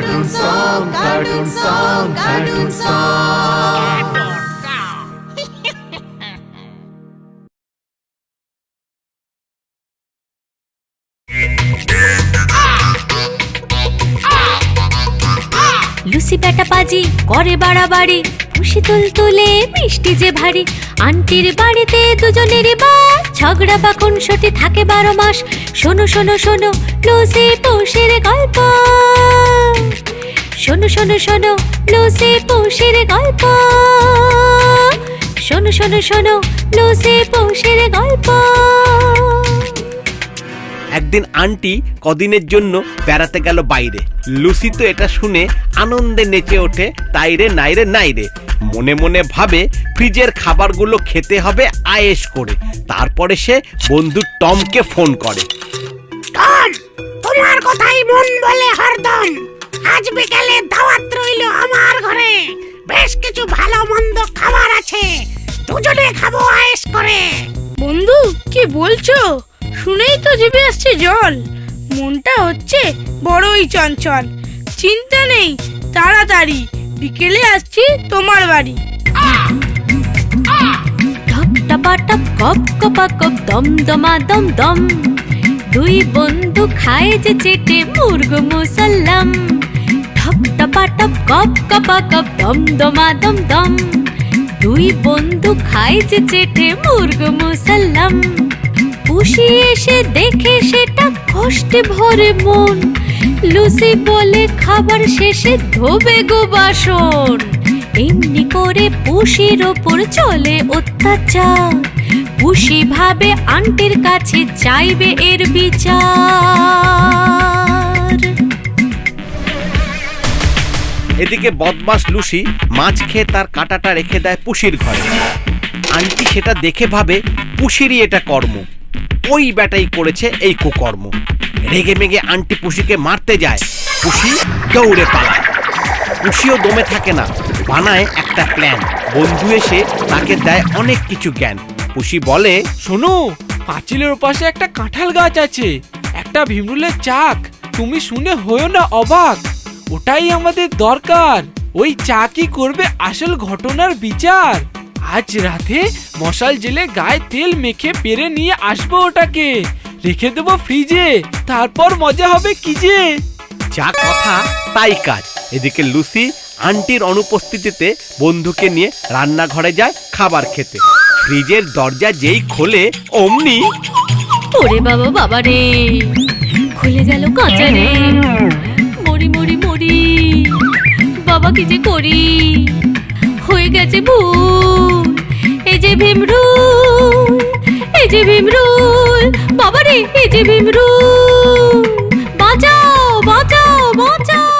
cartoon song, cartoon song, cartoon song. Lucy বেটা পাজি করে বাড়াবাড়ি খুশি তুল তুলে মিষ্টি যে ভারী আন্টির বাড়িতে দুজনেরই বা ঝগড়া বা খুনসুটি থাকে বারো মাস শোনো শোনো শোনো লুসি শোনো শোনো শোনো লুসি পৌষের গল্প। শোনো শোনো শোনো লুসি পৌষের গল্প। একদিন আন্টি কদিনের জন্য বেড়াতে গেল বাইরে। লুসি তো এটা শুনে আনন্দে নেচে ওঠে তাইরে নাইরে নাইরে মনে মনে ভাবে ফ্রিজের খাবারগুলো খেতে হবে আয়েশ করে। তারপরে সে বন্ধু টমকে ফোন করে। টম তোমার কথাই মন বলে হরদম। আজ বিকালে দাওয়াত রইল আমার ঘরে। বেশ কিছু ভালো মন্দ খাবার আছে। দুজনে খাব আয়েস করে। বন্ধু কি বলছো? শুনেই তো জিভে আসছে জল। মনটা হচ্ছে বড়ই চঞ্চল। চিন্তা নেই তাড়াতাড়ি। বিকেলে আসছি তোমার বাড়ি। ঢপ টপা টপ কপ কপা কপ দম দমা দম দম। দুই বন্ধু খায় যে চেটে মুরগ মুসাল্লাম। কপা দম দমা দম দম দুই বন্ধু খায় যে চেটে মুরগ মুসাল্লাম। পুষি এসে দেখে সেটা কষ্টে ভরে মন। লুসি বলে খাবার শেষে ধোবে গো বাসন। এমনি করে পুষির ওপর চলে অত্যাচার। পুষি ভাবে আন্টির কাছে চাইবে এর বিচার। এদিকে বদমাস লুসি মাছ খেয়ে তার কাঁটাটা রেখে দেয় পুষির ঘরে। আন্টি সেটা দেখে ভাবে, পুষিরই এটা কর্ম। ওই ব্যাটাই করেছে এই কুকর্ম। রেগে মেগে আন্টি পুষিকে মারতে যায়। পুষি দৌড়ে পালায়। পুষিও দমে থাকে না, বানায় একটা প্ল্যান বন্ধু এসে তাকে দেয় অনেক কিছু জ্ঞান। পুষি বলে, শোনো, পাঁচিলের পাশে একটা কাঁঠাল গাছ আছে। একটা ভীমরুলের চাক। তুমি শুনে হয়েও না অবাক। ওটাই আমাদের দরকার। ওই চা কি করবে আসল ঘটনার বিচার? আজ রাতে মশাল জেলে গায়ে তেল মেখে পেরে নিয়ে আসব ওটাকে। রেখে দেবো ফ্রিজে তারপর মজা হবে কি যে? যা কথা তাই কাজ। এদিকে লুসি আন্টির অনুপস্থিতিতে বন্ধুকে নিয়ে রান্নাঘরে যায় খাবার খেতে। ফ্রিজের দরজা যেই খোলে অমনি ওরে বাবা বাবা রে খুলে গেল কাঁচা রে। মরি মরি মরি বাবা কি যে করি? হয়ে গেছে ভুল। এই যে ভীমরুল এই যে ভীমরুল বাবা রে এই যে ভীমরুল বাঁচাও বাঁচাও বাঁচাও।